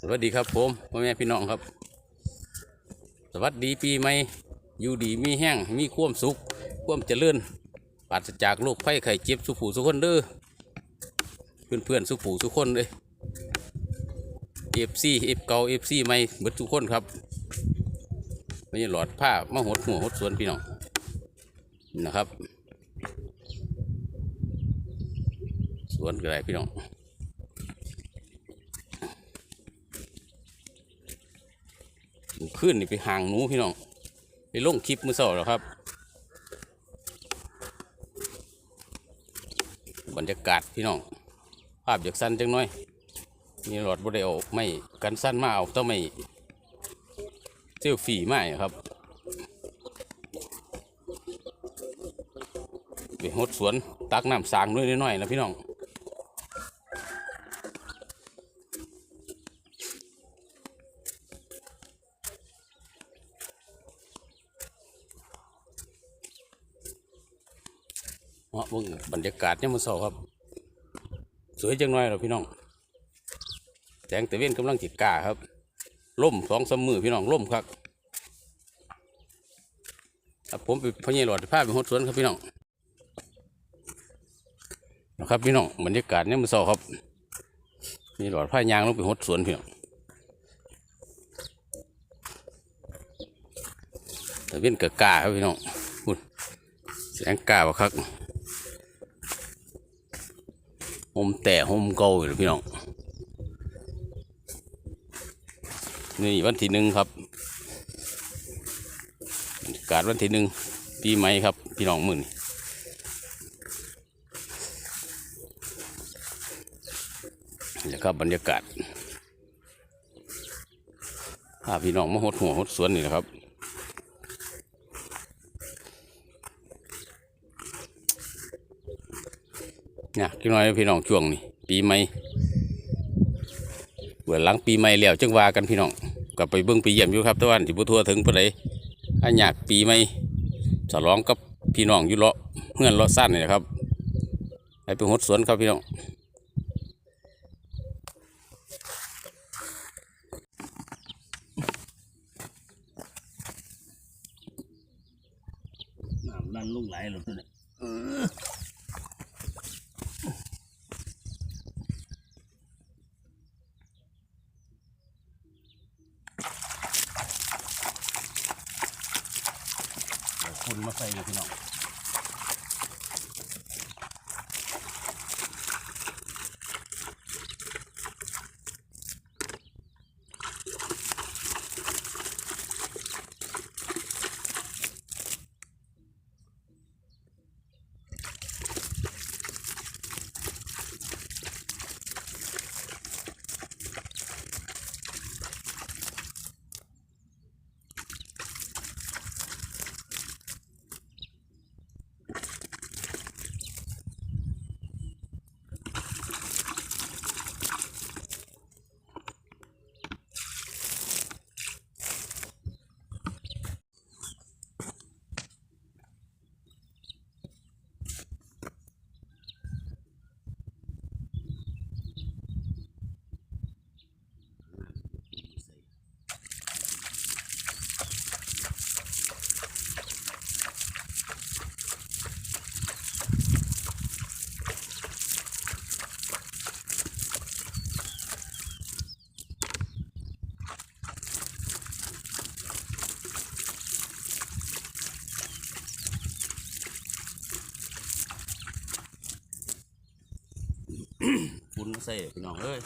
สวัสดีครับผมพ่อแม่พี่น้องครับ สวัสดีปีใหม่อยู่ดีมีแห้งมีความสุขความเจริญปราศจากโรคภัยไข้เจ็บสุขผูสุขคนเด้อเพื่อนเพื่อนสุขผูสุขคนเลยเอฟซีเอฟเก่าเอฟซีใหม่เบิดทุกคนครับไม่ใช่หลอดผ้ามาหดหัวหดสวนพี่น้องนะครับ สวนก็ได้พี่น้อง ขึ้นนี่ไปห่างหนูพี่น้องไปลงคลิปมือเสาแล้วครับ บรรยากาศพี่น้อง ภาพจากสั้นจังน้อยมีหลอดบริโอไม่กันสั้นมาเอาต้องไม่เซลฟี่ไม่ครับไปหดสวนตักน้ำสางน้อยๆนะพี่น้อง เหมาะเบิ่งบรรยากาศเนี่ยมันเศร้าครับ สวยจังหน่อยเรอพี่น้องแสงตะเวนกำลังจิตกล้าครับล่มสองสามมือพี่น้องล่มครับผมไปพญายหลอดผ้าไปหดสวนครับพี่น้องนะครับพี่น้องบรรยากาศเนี่ยมันเศร้าครับมีหลอดผ้ายางลงไปหดสวนพี่น้องตะเวนกะกาครับพี่น้องพูดแสงก้าบ่ครับ หมแต่หมเก่าอยู่พี่น้องนี่วันที่หนึ่งครับกาศวันที่หนึ่งปีใหม่ครับ พี่น้องมื่นนี่แหละครับบรรยากาศพาพี่น้องมาหดหัวหดสวนนี่แหละครับ เนี่ยพี่น้อยพี่น้องช่วงนี้ปีใหม่เบื่อหลังปีใหม่แล้วจังว่ากันพี่น้องกลับไปเบิ่งไปเยี่ยมอยู่ครับแตะวันที่บุทัวถึงปานใดอันอยากปีใหม่ฉลองกับพี่น้องอยู่เลาะเงื่อนเลาะสั้นนี่แหละครับไปไปหดสวนครับพี่น้องน้ำดันลุ่งไหลหลุดเลย เดี๋ยวคุณมาใส่เลยพี่น้อง เซ่พี่น้องเอ้ย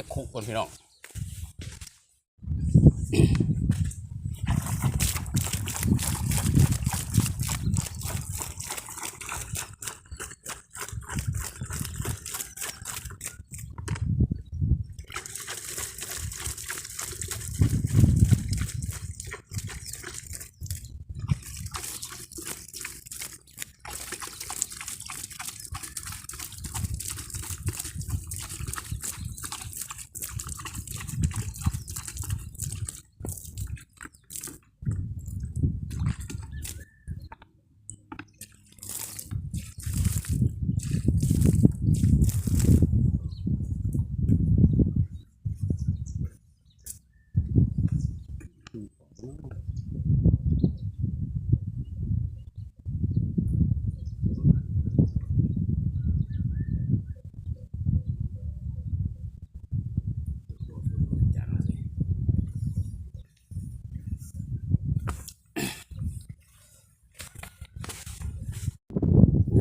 จะคุกคนพี่น้อง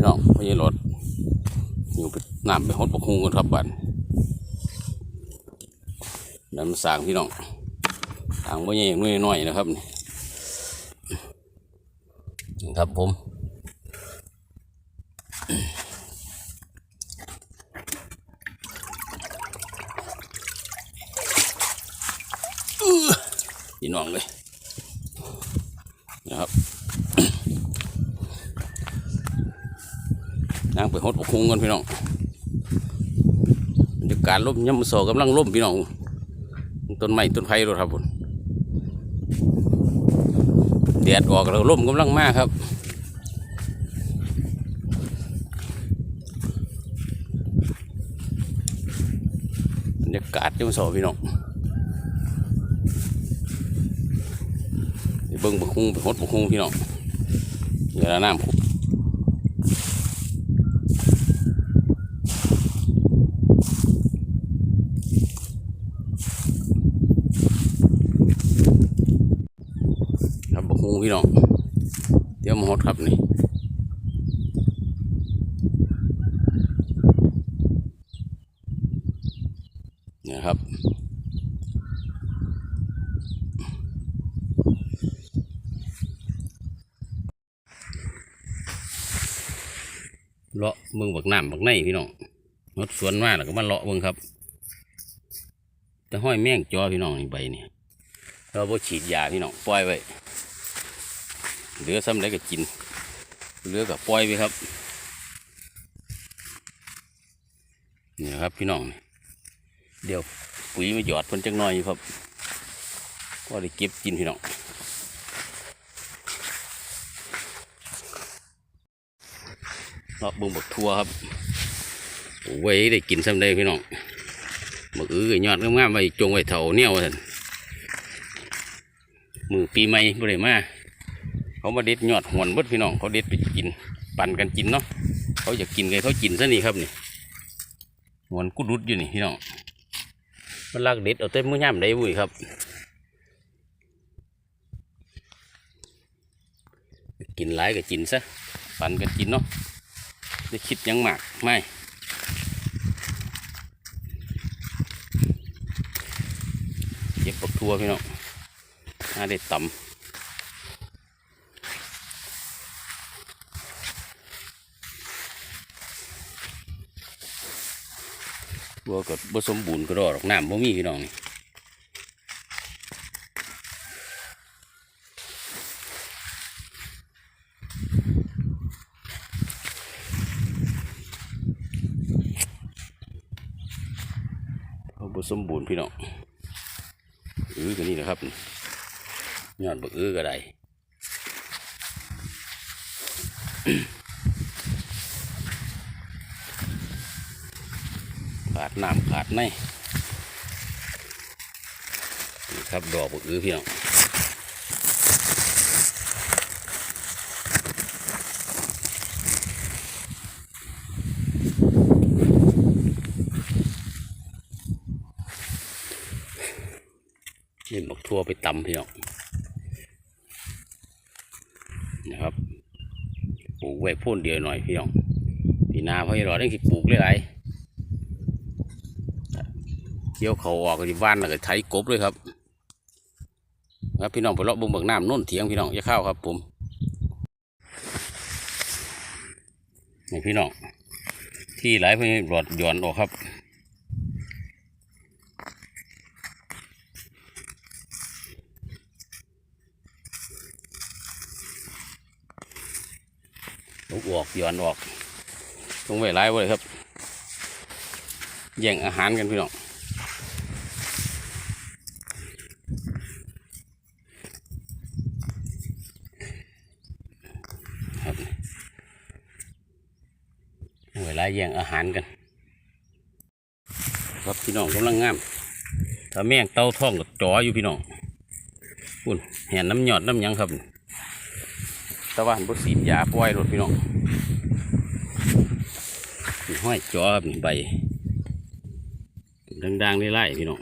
น้องพ่ใหญ่หลอยู่ไปน้ำไปหดปกคุงกันครับบันนั่นสางพี่น้องทางพ่ใหญ่น้อยน้อยนะครับนี่นี่ครับผมพี่น้องเลยนะครับ นางไปหดปกคุงกันพี่น้องบรรยากาศลมย่ำโซกำลังล่มพี่น้องต้นไม้ต้นไผ่รถครับผมแดดออกแล้วล่มกำลังมากครับบรรยากาศย่ำโซพี่น้องเบิ่งบกคุงไปหดบกคุงพี่น้องเดี๋ยวน้ำคุบบกคุง พี่น้องเดี๋ยวมาหดครับนี่เนี่ยครับเลาะเมืองบักน้ำบักในพี่น้องรถสวนมาแล้วก็มาเลาะเมืองครับจะห้อยแม่งจอพี่น้องนี่ใบนี่เราบ่ฉีดยาพี่น้องปล่อยไว้ เหลือซ้ำไรก็กิน เหลือก็ปล่อยไปครับนี่ครับพี่น้องเดี๋ยวปุ๋ยมาหยอดเพิ่นจังหน่อยอยู่ครับ ก็ได้เก็บกินพี่น้องเลาะบิ่งบกทัวครับโอ้ไว้ได้กินซ้ำได้พี่น้องบักอื้อยอดงามๆไว้จงไว้เถาเนี่ยวท่นมือปีใหม่บ่ได้มา เขามาเด็ดยอดหวนบดพี่น้องเขาเด็ดไปกิน ปั่นกันกินเนาะเขาอยากกินเลยเขากินซะนี่ครับนี่หวนกุดรุดอยู่นี่พี่น้องมันลากเด็ดเอาเต็มมือย่ำได้บุ้ยครับกินหลายก็กินซะปั่นกันกินเนาะได้คิดยังหมากไม่เก็บปักทัวพี่น้องน่าได้ต่ำ บัวก็บ่สมบูรณ์ก็รอดอกน้ำบ่มีพี่น้องนี่เขาบ่สมบูรณ์พี่น้องอื้อก็นี่นะครับยอดบักอื้อก็ได้ ขา ดน้ำขาดในนี่ครับดอกบกอือพี่น้องนี่บักทั่วไปตำพี่น้องนะครับปลูกไว้พ่นเดียวหน่อยพี่น้องพี่นาเพราะรอได้คิปลูกหลาย เกี่ยวเขาออกที่บ้านแล้วก็ไถกบเลยครับครับพี่น้องไปเลาะบึงเบิกน้ำโน่นเถียงพี่น้องจะเข้าครับ ผมนี่พี่น้องที่ไหลไปหลอดหย่อนออกครับลูกออกหย่อนออกตรงไว้ร้ายไว้เลยครับแย่งอาหารกันพี่น้อง ครับเวลา แย่งอาหารกัน ครับพี่น้องกำลังงาม ถ้าแม่งเต้าท่องกับจออยู่พี่น้องคุณเห็นน้ำหยอดน้ำยังครับตะวันบสีดยาปล่อยรถพี่น้องห้อยจอครับนี่ใบดังๆไล่ๆพี่น้อง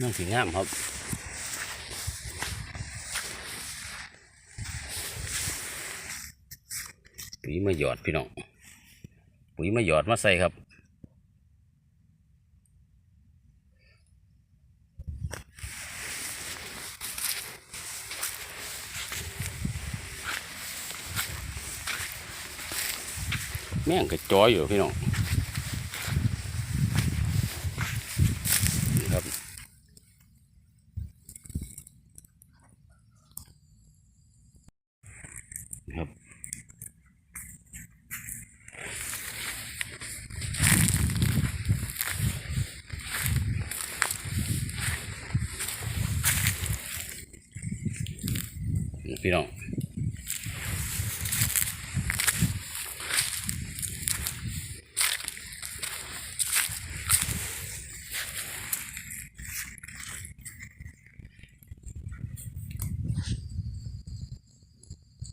น้องสีงามครับปุ๋ยมาหยอดพี่น้องปุ๋ยมาหยอดมาใส่ครับแม่งกระจอยอยู่พี่น้องนี่ครับนี่ครับ นี่ พี่น้อง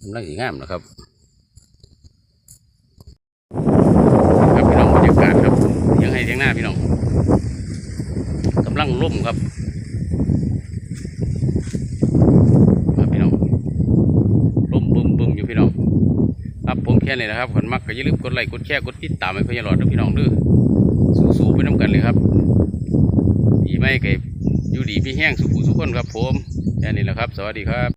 กำลังสีงามนะครับครับพี่น้องบรรยากาศครับยังให้เทียงหน้าพี่น้องกำลังร่มครับพี่น้องร่มบึมบึมอยู่พี่น้องครับผมแค่ นี้นะครับคนมักก็อย่าลืมกดไลค์กดแชร์กดติดตามให้พี่หลอดนะพี่น้องด้วยสู้ๆไปน้ำกันเลยครับดีไม่เก็บอยู่ดีพี่แห้งสุขุสุขคนครับผมแค่นี้แหละครับ สวัสดีครับ